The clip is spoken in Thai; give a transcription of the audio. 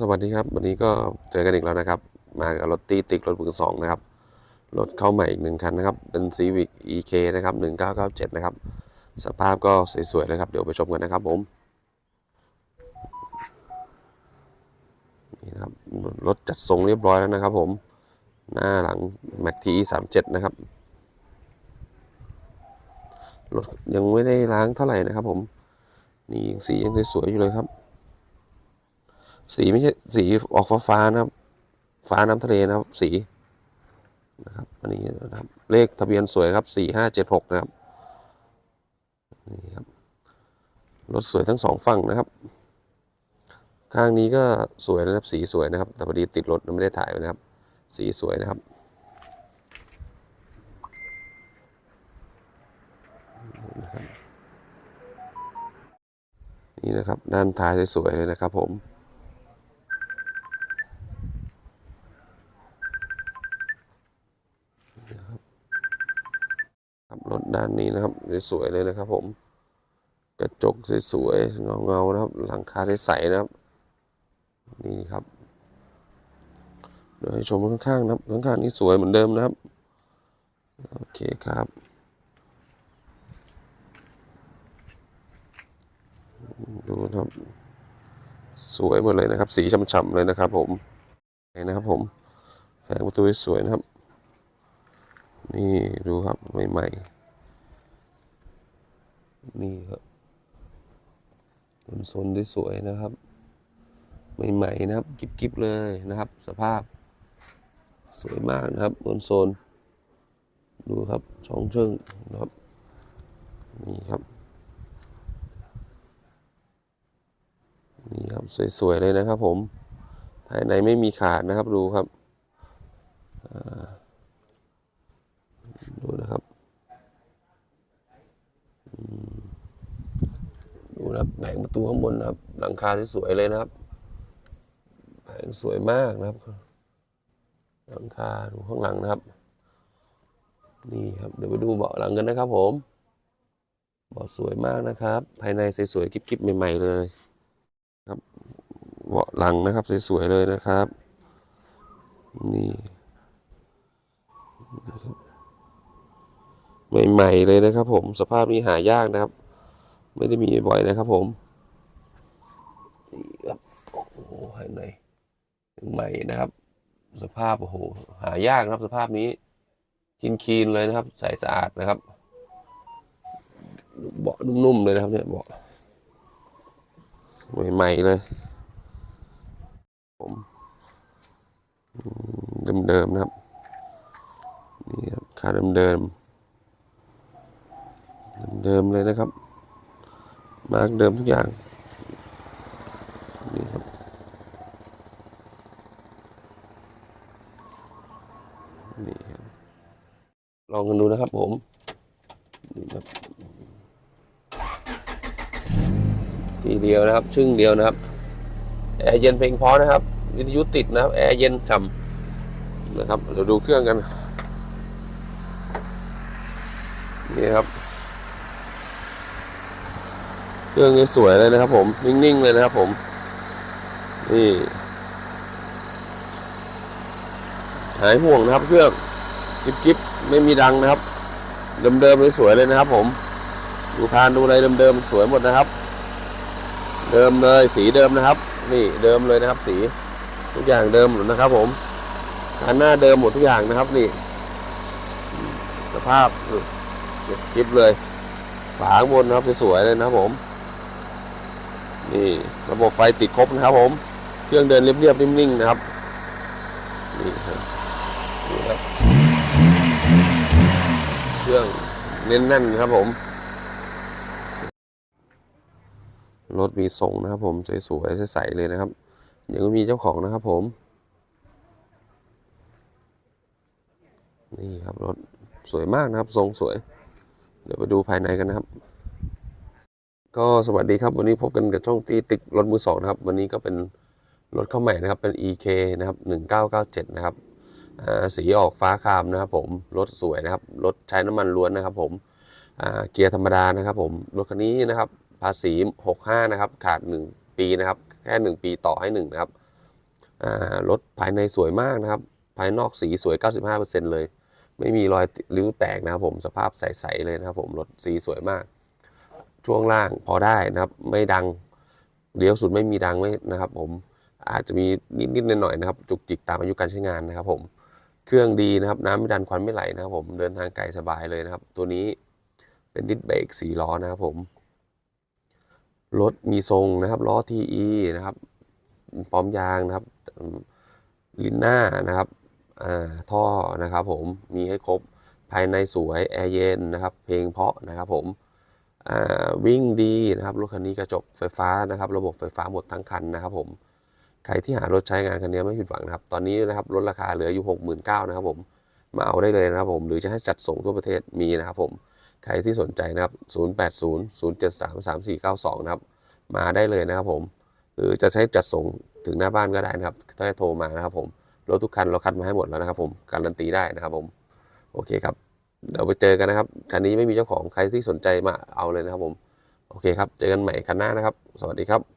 สวัสดีครับวันนี้ก็เจอกันอีกแล้วนะครับ มากับรถตีติกรถมือสองนะครับ รถเข้าใหม่อีกหนึ่งคันนะครับ เป็น Civic EK นะครับ1997 นะครับ สภาพก็สวยๆเลยครับ เดี๋ยวไปชมกันนะครับผมนี่นะครับรถจัดทรงเรียบร้อยแล้วนะครับผม หน้าหลัง Mac TE 37 นะครับ รถยังไม่ได้ล้างเท่าไหร่นะครับผม นี่ยังสียังสวยๆอยู่เลยครับ สีไม่ใช่สีออกฟ้าฟ้านะครับ ฟ้าน้ำทะเลนะครับ สีนะครับอันนี้นะครับเลขทะเบียนสวยครับสี่ห้าเจ็ดหกนะครับนี่ครับรถสวยทั้งสองฝั่งนะครับ ข้างนี้ก็สวยนะครับ สีสวยนะครับ แต่พอดีติดรถไม่ได้ถ่ายนะครับ สีสวยนะครับนี่นะครับ ด้านท้ายสวยๆเลยนะครับผม ด้านนี้นะครับสวยๆเลยนะครับ ผม กระจกสวยๆเงาๆนะครับ หลังคาใสๆนะครับ นี่ครับเดี๋ยวให้ชมข้างๆนะครับข้างๆนี่สวยเหมือนเดิมนะครับโอเคครับดูนะครับ สวยหมดเลยนะครับ สีฉ่ำๆเลยนะครับ ผมนี่นะครับ ผมแผงประตูสวยนะครับ นี่ดูครับใหม่ๆ นี่ครับคอนโซลได้สวยนะครับ ใหม่ๆนะครับกิบๆเลยนะครับ สภาพ สวยมากนะครับคอนโซลดูครับช่องเชิงนะครับ นี่ครับ นี่ครับสวยๆเลยนะครับผม ภายในไม่มีขาดนะครับดูครับ ดูนะครับอืมดู นะครับแผงประตูข้างบนนะครับ หลังคาที่สวยเลยนะครับแผงสวยมากนะครับ หลังคาดูข้างหลังนะครับ นี่ครับเดี๋ยวไปดูเบาะหลังกันนะครับ ผมเบาะสวยมากนะครับ ภายในสวยๆกิ๊บๆใหม่ ๆ เลยครับเบาะหลังนะครับสวยๆเลยนะครับ นี่ใหม่ ๆ เลยนะครับ ผมสภาพนี้หายากนะครับ ไม่ได้มีบ่อยนะครับผมครับโอ้โหภายในใหม่นะครับ สภาพโอ้โหหายากนะครับ สภาพนี้คินคีนเลยนะครับใสสะอาดนะครับ เบาะนุ่มๆเลยนะครับเนี่ยเบาะใหม่ๆเลย ผมอืมเดิมๆนะครับนี่ครับค่าเดิมๆเดิมๆเลยนะครับ มาร์กเดิมทุกอย่างนี่ครับนี่ครับลองกันดูนะครับผมนี่ครับทีเดียวนะครับ ชึ่งเดียวนะครับแอร์เย็นเพลงพอนะครับวิทยุติดนะครับแอร์เย็นฉ่ำนะครับเดี๋ยวดูเครื่องกันนี่ครับ เครื่องนี้สวยเลยนะครับ ผม นิ่งๆเลยนะครับ ผม นี่หายห่วงนะครับ เครื่องกิ๊บๆไม่มีดังนะครับ เดิมๆเลยสวยเลยนะครับ ผมดูคานดูอะไรเดิมๆสวยหมดนะครับ เดิมเลยสีเดิมนะครับ นี่เดิมเลยนะครับ สีทุกอย่างเดิมหมดนะครับ ผมคานหน้าเดิมหมดทุกอย่างนะครับ นี่ สภาพเจ็บคลิปเลยฝาข้างบนนะครับสวยๆเลยนะครับผม นี่ระบบไฟติดครบนะครับ ผม เครื่องเดินเรียบๆนิ่งๆนะครับนี่ครับเครื่องเน้นแน่นครับผมรถมีทรงนะครับ ผมสวยๆใสๆเลยนะครับยังมีเจ้าของนะครับ ผม นี่ครับรถสวยมากนะครับ ทรงสวย เดี๋ยวไปดูภายในกันนะครับ ก็สวัสดีครับ วันนี้พบกันกับช่องตีติกรถมือสองนะครับ วันนี้ก็เป็นรถเข้าใหม่นะครับ เป็น EK นะครับ1997 นะครับสีออกฟ้าครามนะครับผม รถสวยนะครับ รถใช้น้ำมันล้วนนะครับผมเกียร์ธรรมดานะครับผม รถคันนี้นะครับ ภาษี 65 นะครับ ขาด 1 ปีนะครับ แค่ 1 ปีต่อให้ 1 นะครับรถภายในสวยมากนะครับ ภายนอกสีสวย 95%เลย ไม่มีรอยริ้วแตกนะครับผม สภาพใสๆเลยนะครับผม รถสีสวยมาก ช่วงล่างพอได้นะครับ ไม่ดังเลี้ยวสุดไม่มีดังไม่นะครับ ผมอาจจะมีนิดๆหน่อยๆนะครับ จุกจิกตามอายุการใช้งานนะครับ ผมเครื่องดีนะครับ น้ำไม่ดันควันไม่ไหลนะครับ ผมเดินทางไกลสบายเลยนะครับ ตัวนี้เป็นดิสเบรกสี่ล้อนะครับ ผมรถมีทรงนะครับล้อ TE นะครับพร้อมยางนะครับลิ้นหน้านะครับอ่าท่อนะครับ ผมมีให้ครบภายในสวยแอร์เย็นนะครับ เพลงเพาะนะครับ ผม วิ่งดีนะครับรถคันนี้กระจกไฟฟ้านะครับ ระบบไฟฟ้าหมดทั้งคันนะครับผมใครที่หารถใช้งานคันนี้ไม่ผิดหวังนะครับ ตอนนี้นะครับลดราคาเหลืออยู่ 69,000นะครับผมมาเอาได้เลยนะครับผมหรือจะให้จัดส่งทั่วประเทศมีนะครับผมใครที่สนใจนะครับ 0800733492 นะครับ มาได้เลยนะครับผม หรือจะใช้จัดส่งถึงหน้าบ้านก็ได้นะครับถ้าโทรมานะครับผมรถทุกคันเราคัดมาให้หมดแล้วนะครับผมการันตีได้นะครับผม โอเคครับ เดี๋ยวไปเจอกันนะครับคันนี้ไม่มีเจ้าของใครที่สนใจมาเอาเลยนะครับผม โอเคครับ เจอกันใหม่คันหน้านะครับ สวัสดีครับ